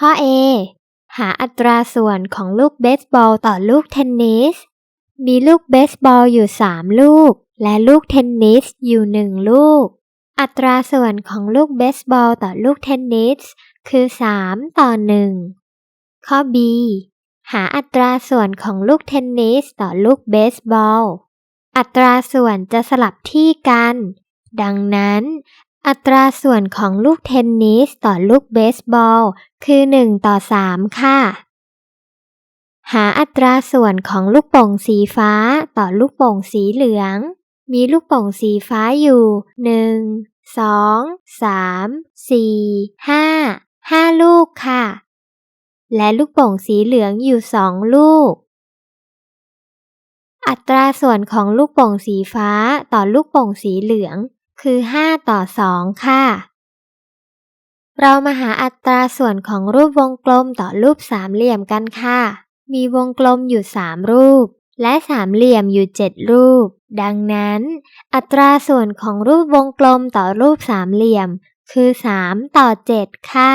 ข้อ A หาอัตราส่วนของลูกเบสบอลต่อลูกเทนนิส มีลูกเบสบอลอยู่ 3 ลูก และลูกเทนนิสอยู่ 1 ลูก อัตราส่วนของลูกเบสบอลต่อลูกเทนนิส คือ 3 ต่อ 1 ข้อ B หาอัตราส่วนของลูกเทนนิสต่อลูกเบสบอล อัตราส่วนจะสลับที่กัน ดังนั้น อัตราส่วนของลูกเทนนิสต่อลูกเบสบอล คือ 1 ต่อ 3 ค่ะ หาอัตราส่วนของลูกโป่งสีฟ้าต่อลูกโป่งสีเหลือง มีลูกโป่งสีฟ้าอยู่ 1 2 3 4 5 5 ลูกค่ะ และลูกโป่งสีเหลืองอยู่ 2 ลูก อัตราส่วนของลูกโป่งสีฟ้าต่อลูกโป่งสีเหลือง คือ 5 ต่อ 2 ค่ะ เรามาหาอัตราส่วนของรูปวงกลมต่อรูปสามเหลี่ยมกันค่ะ มีวงกลมอยู่ 3 รูป และสามเหลี่ยมอยู่ 7 รูป ดังนั้น อัตราส่วนของรูปวงกลมต่อรูปสามเหลี่ยม คือ 3 ต่อ 7 ค่ะ